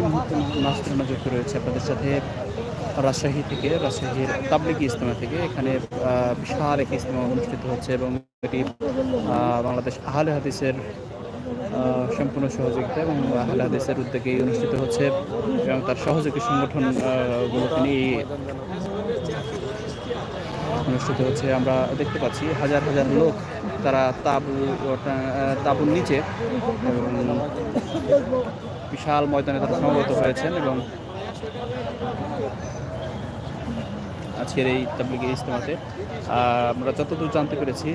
এই মুহূর্তে নাস্তার যুক্ত রয়েছে আপনাদের সাথে রাজশাহী থেকে রাজশাহীর তাবলিগি ইজতেমা থেকে। এখানে বিশাল এক ইজতেমা অনুষ্ঠিত হচ্ছে এবং এটি বাংলাদেশ আহলে হাদিসের সম্পূর্ণ সহযোগিতা এবং আহলে হাদিসের উদ্যোগে অনুষ্ঠিত হচ্ছে এবং তার সহযোগী সংগঠন আহ, গুলোকে নিয়ে অনুষ্ঠিত হচ্ছে। আমরা দেখতে পাচ্ছি হাজার হাজার লোক তারা তাবু তাবুর নিচে এবং বিশাল ময়দানে তারা সমবেত হয়েছেন এবং আজকের এই তাবলিগি ইজতেমাতে আমরা যতদূর জানতে পেরেছি,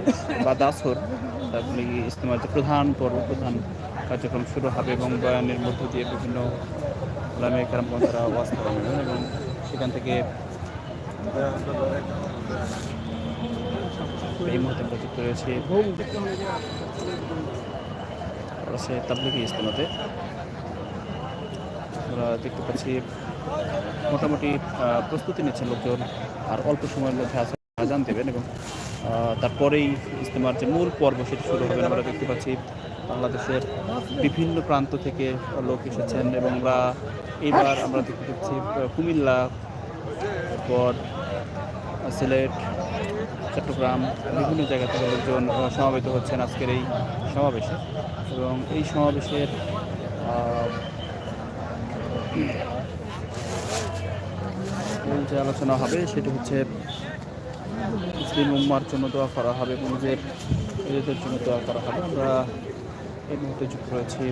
বা দাসর তাবলিগি ইজতেমার যে প্রধান পর্ব, প্রধান কার্যক্রম শুরু হবে এবং বয়ানের মধ্য দিয়ে বিভিন্ন কারামগঞ্জ তারা ওয়াজ করাবেন এবং সেখান থেকে এই মুহূর্তে প্রযুক্ত রয়েছে। তাবলিগি ইজতেমাতে। আমরা দেখতে পাচ্ছি, মোটামুটি প্রস্তুতি নিচ্ছেন লোকজন, আর অল্প সময়ের মধ্যে আসে আজান দেবেন এবং তারপরেই ইজতেমার যে মূল পর্ব সেটি শুরু হবে। আমরা দেখতে পাচ্ছি বাংলাদেশের বিভিন্ন প্রান্ত থেকে লোক এসেছেন এবং আমরা এইবার আমরা দেখতে পাচ্ছি কুমিল্লা, তারপর সিলেট, চট্টগ্রাম, বিভিন্ন জায়গা থেকে লোকজন সমাবেত হচ্ছেন আজকের এই সমাবেশে। এবং এই সমাবেশের যে আলোচনা হবে সেটি হচ্ছে মুসলিম উম্মার জন্য দোয়া করা হবে এবং নিজের নিজেদের জন্য দোয়া করা হবে। আমরা এই মুহূর্তে যুক্ত রয়েছি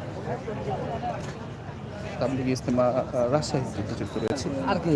তাবলিগ ইস্তেমা আহ, রাজশাহী থেকে যুক্ত রয়েছি। আর কি?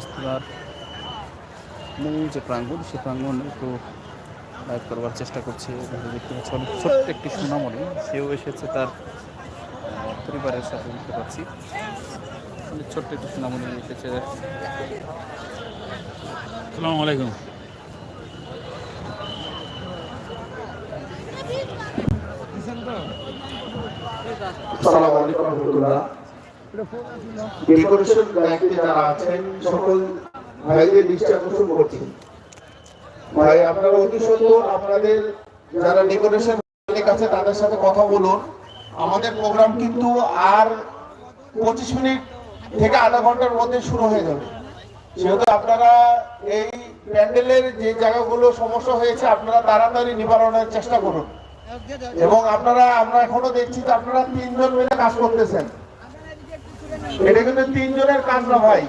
ইস্তেমার মূল যে প্রাঙ্গণ সেই প্রাঙ্গণ একটু লাইভ করবার চেষ্টা করছি। দেখতে পাচ্ছি অনেক ছোট্ট একটি সোনামণি সেও এসেছে তার পরিবারের সাথে দেখতে পাচ্ছি। অনেক ছোট্ট একটি সোনামণি এসেছে। আসসালামু আলাইকুম। আসসালামু আলাইকুম রহমতুল্লাহ। ডেকোরেশন দায়িত্বে যারা আছেন, সকল ভাইদের দৃষ্টি আকর্ষণ করছি। ভাই, আপনারা অতি সুন্দর আপনাদের যারা ডেকোরেশন কাছে তাদের সাথে কথা বলুন। আমাদের প্রোগ্রাম কিন্তু আর পঁচিশ মিনিট থেকে আধা ঘণ্টার মধ্যে শুরু হয়ে যাবে। সেহেতু আপনারা এই প্যান্ডেলের যে জায়গাগুলো সমস্যা হয়েছে, আপনারা তাড়াতাড়ি নিবারণের চেষ্টা করুন। এবং আপনারা, আমরা এখনও দেখছি যে আপনারা তিনজন মিলে কাজ করতেছেন। এটা কিন্তু তিনজনের কাজ না ভাই।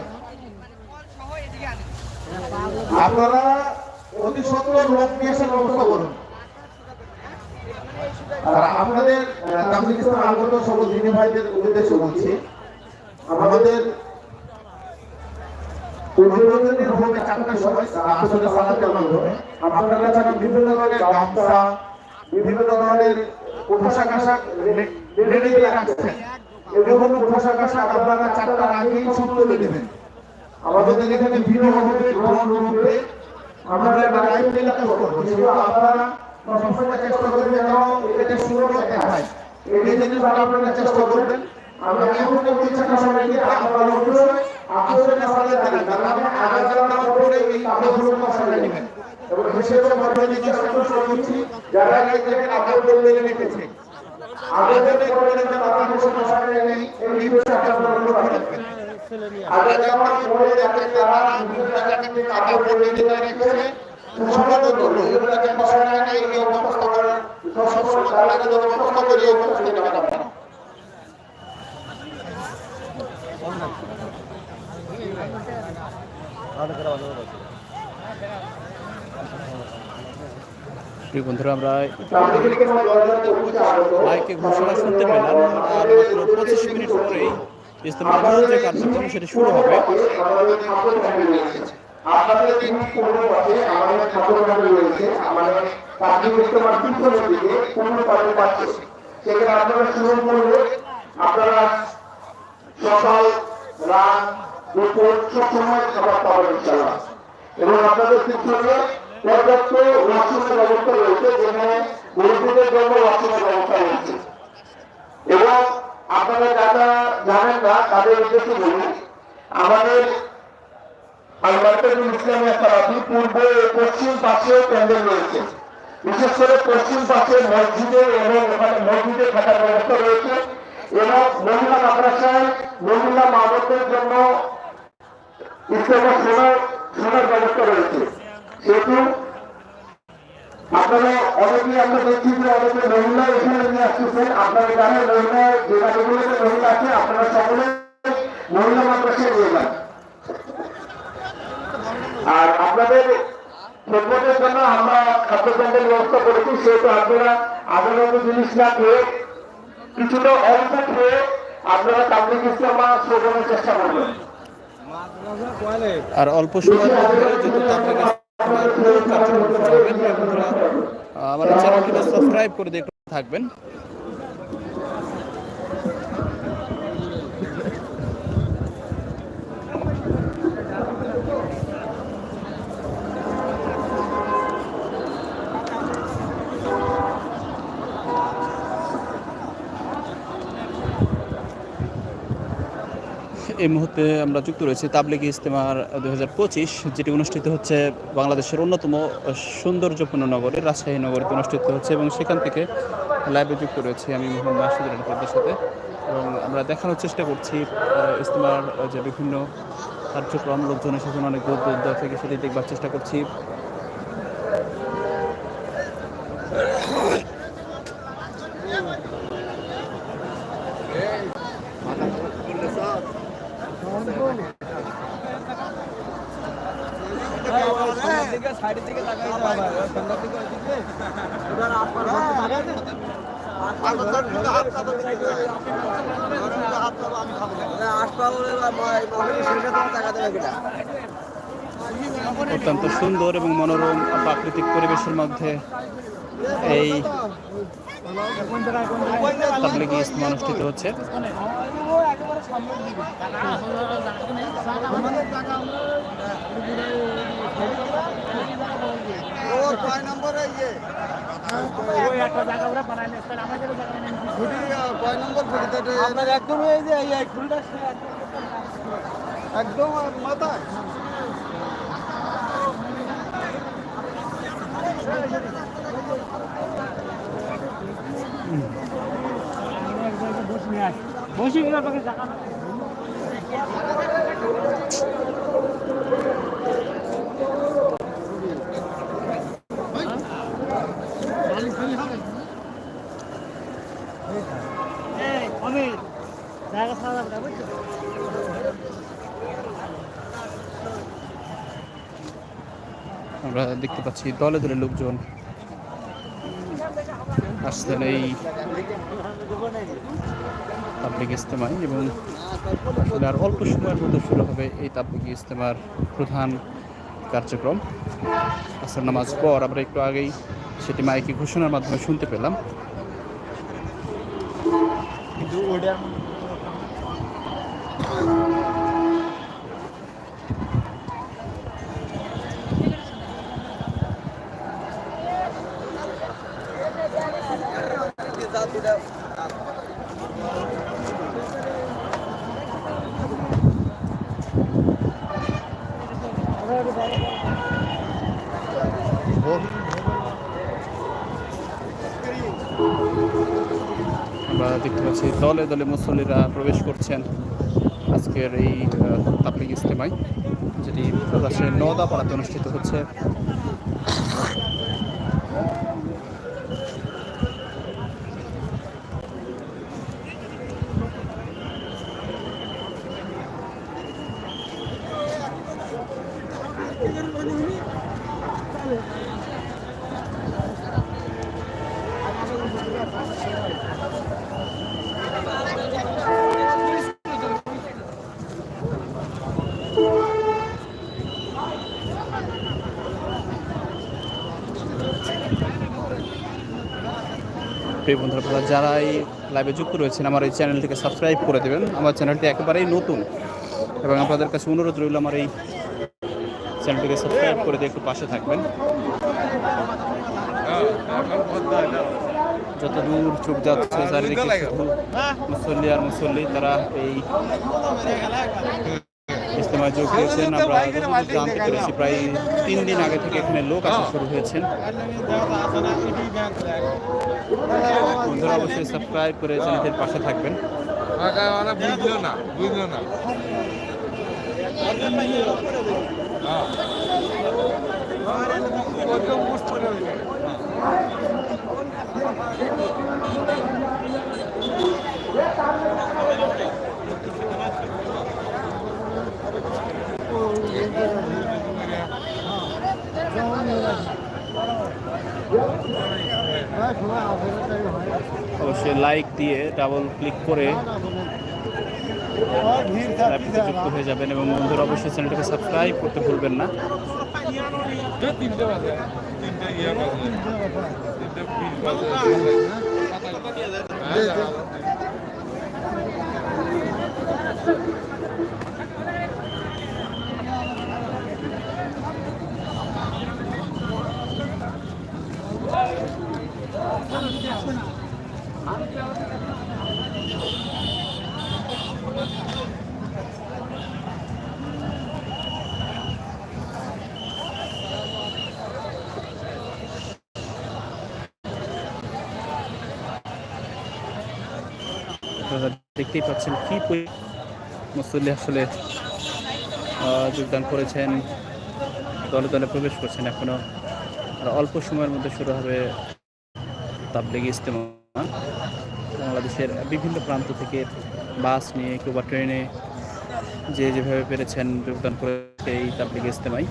আপনারা অতি সত্তর লোক নিয়ে ব্যবস্থা করুন। আর আপনাদের আহ, আগত সকল দিনী ভাইদের উদ্দেশ্যে বলছি আমাদের বিভিন্ন ধরনের বিভিন্ন ধরনের পোশাক আশাক রেডি দিয়ে রাখছেন। এগুলো পোশাক আশাক আপনারা চারটার আগেই সব তুলে দেবেন আমাদের এখানে ভিডিও হবে ড্রোন রূপে আমরা একটা লাইভ টেলিকাস্ট করব সেগুলো আপনারা সবসময় চেষ্টা করবেন যেন এটা সুন্দর দেখায়। এই জিনিসগুলো আপনারা চেষ্টা করবেন। আমরা এখন বলছি না সবাইকে, আপনারা অবশ্যই আসলে সালাত দেবেন কারণ আগামী নামাজ পড়ে এই কাজগুলো মশলা নেবেন। এবং বিশেষ করে নিজে সন্তুষ্ট করছি। যারা এই দেখেন আপনার বলতে রেখেছে। আবেদনে করে যেন আপনার কোনো মশলা নেই এই বিষয়টা আপনারা লক্ষ্য রাখবেন আগে যেমন পড়ে দেখেন তারা বিভিন্ন জায়গা থেকে কাপড় পরে নিয়ে রেখেছে সমাজের জন্য এগুলো যে মশলা নেই এই ব্যবস্থা করার সবসময় তারা যদি ব্যবস্থা করি এই ব্যবস্থা নেবেন আপনারা প্রিয় বন্ধুরা, আমরা মাইকে ঘোষণা শুনতে পেলাম, আর মাত্র পঁচিশ মিনিট পরেই ইস্তেমার মূল যে কার্যক্রম, সেটি শুরু হবে। আপনাদের আপনারা শুরু করলে আপনারা সকাল খাবার পাবেন এবং আপনাদের পিছনে পর্যাপ্ত ওয়াশরুমের ব্যবস্থা রয়েছে যেখানে মুরব্বীদের জন্য ওয়াশরুমের ব্যবস্থা রয়েছে। এবং আপনারা যারা জানেন না, তাদের উদ্দেশ্যে বলি, আমাদের আলমার্কেটুল ইসলামিয়া সারাফি পূর্ব পশ্চিম পাশেও প্যান্ডেল রয়েছে। বিশেষ করে পশ্চিম পাশে মসজিদে এবং ওখানে মসজিদে থাকার ব্যবস্থা রয়েছে। এবং মহিলা মাদ্রাসায় মহিলা মাদকদের জন্য ইসলামের সোনার সোনার ব্যবস্থা রয়েছে। আপনারা অনেকেই আমরা দেখছি যে অনেকে মহিলা এখানে নিয়ে আসতেছেন আপনারা জানেন মহিলা যে কাজগুলোতে মহিলা আছে আপনারা সকলে মহিলা মাদ্রাসায় নিয়ে যান আর আপনাদের খেদমতের জন্য আমরা খাদ্য প্যান্ডেল ব্যবস্থা করেছি সেহেতু আপনারা আদালত জিনিস না খেয়ে কিছুটা অল্প খেয়ে আপনারা তাবলিগ ইসলামা শ্রবণের চেষ্টা করবেন। আর অল্প সময়ের আমাদের চ্যানেলটিকে সাবস্ক্রাইব করে দিয়ে থাকবেন। এই মুহূর্তে আমরা যুক্ত রয়েছি তাবলিগ ইস্তেমার দুই হাজার পঁচিশ, যেটি অনুষ্ঠিত হচ্ছে বাংলাদেশের অন্যতম সৌন্দর্যপূর্ণ নগরে, রাজশাহী নগরীতে অনুষ্ঠিত হচ্ছে এবং সেখান থেকে লাইভে যুক্ত রয়েছি আমি মোহাম্মদ মাসুদুর রহমানের সাথে। এবং আমরা দেখানোর চেষ্টা করছি ইস্তেমার যে বিভিন্ন কার্যক্রম, লোকজন এসেছেন, অনেক দূর দূর থেকে সেটি দেখবার চেষ্টা করছি। অত্যন্ত সুন্দর এবং মনোরম প্রাকৃতিক পরিবেশের মধ্যে এই তাবলিগি ইস্তেমা অনুষ্ঠিত হচ্ছে। একদম এই যে একদম মাথায় বসে গেলে তোকে আমরা দেখতে পাচ্ছি দলে দলে লোকজন আসছেন এই তাবলিগ ইজতেমায় এবং আসলে আর অল্প সময়ের মধ্যে শুরু হবে এই তাবলিগ ইস্তেমার প্রধান কার্যক্রম। আসর নামাজ পর আমরা একটু আগেই সেটি মাইকি ঘোষণার মাধ্যমে শুনতে পেলাম। কিন্তু আমরা দেখতে পাচ্ছি দলে দলে মুসল্লিরা প্রবেশ করছেন আজকের এই তাপলিক ইস্তেমায় যেটি রাজশাহীর নদাপাড়াতে অনুষ্ঠিত হচ্ছে। প্রিয় বন্ধুরা, আপনারা যারা এই লাইভে যুক্ত রয়েছেন, আমার এই চ্যানেলটিকে সাবস্ক্রাইব করে দেবেন। আমার চ্যানেলটি একেবারেই নতুন এবং আপনাদের কাছে অনুরোধ রইল আমার এই চ্যানেলটিকে সাবস্ক্রাইব করে দিয়ে একটু পাশে থাকবেন। যত দূর চোখ যাচ্ছে, চারিদিকে মুসল্লি আর মুসল্লি, তারা এই ইজতেমায় যোগ দিয়েছেন আমরা জানতে পেরেছি প্রায় তিন দিন আগে থেকে এখানে লোক আসা শুরু হয়েছেন। বন্ধুরা, অবশ্যই সাবস্ক্রাইব করে চ্যানেলটির পাশে থাকবেন। না বুঝলো না হ্যাঁ। অবশ্যই লাইক দিয়ে ডাবল ক্লিক করে যুক্ত হয়ে যাবেন এবং বন্ধুরা অবশ্যই চ্যানেলটিকে সাবস্ক্রাইব করতে ভুলবেন না। তিনটা তিনটে দেখতেই পাচ্ছেন কি মুসল্লি আসলে যোগদান করেছেন, দলে দলে প্রবেশ করছেন এখনও। আর অল্প সময়ের মধ্যে শুরু হবে তাবলিগ ইস্তেমা বাংলাদেশের বিভিন্ন প্রান্ত থেকে বাস নিয়ে কেউ বা ট্রেনে যে যেভাবে পেরেছেন যোগদান করে এই তাবলিগ ইস্তেমায়